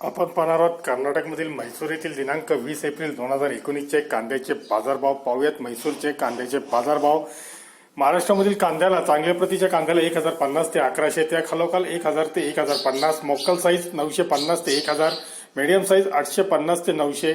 आपण पाहणार आहोत कर्नाटकमधील म्हैसूर येथील दिनांक वीस एप्रिल दोन हजार एकोणीसचे कांद्याचे बाजारभाव. पाहूयात म्हैसूरचे कांद्याचे बाजारभाव. महाराष्ट्रामधील कांद्याला चांगल्या प्रतीच्या कांद्याला एक हजार पन्नास ते अकराशे त्या खालोखाल एक हजार ते एक हजार पन्नास. मोक्कल साईज नऊशे पन्नास ते एक हजार मीडियम साईज आठशे पन्नास ते नऊशे.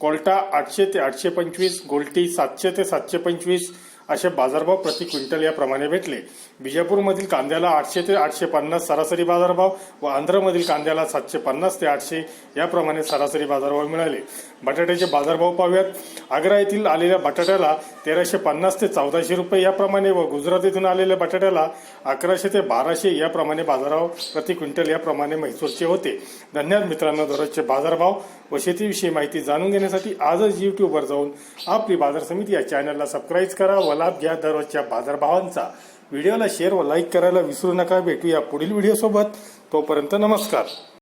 कोल्टा आठशे ते आठशे पंचवीस गोल्टी सातशे ते सातशे पंचवीस. असे बाजारभाव प्रति क्विंटल याप्रमाणे भेटले. बिजापूरमधील कांद्याला आठशे ते आठशे पन्नास सरासरी बाजारभाव व आंध्रमधील कांद्याला सातशे पन्नास ते आठशे याप्रमाणे सरासरी बाजारभाव मिळाले. बटाट्याचे बाजारभाव पाहूयात. आग्रा येथील आलेल्या बटाट्याला तेराशे पन्नास ते चौदाशे रुपये याप्रमाणे व गुजरात येथून आलेल्या बटाट्याला अकराशे ते बाराशे याप्रमाणे बाजारभाव प्रति क्विंटल याप्रमाणे म्हैसूरचे होते. धन्यवाद मित्रांनो दररोजचे बाजारभाव व शेतीविषयी माहिती जाणून घेण्यासाठी आजच युट्यूबवर जाऊन आपली बाजार समिती या चॅनलला सबस्क्राईब करा व लाभ घ्या दररोजच्या बाजारभावांचा. व्हिडिओला शेअर व लाईक करायला विसरू नका. भेटूया पुढील व्हिडिओसोबत तोपर्यंत नमस्कार.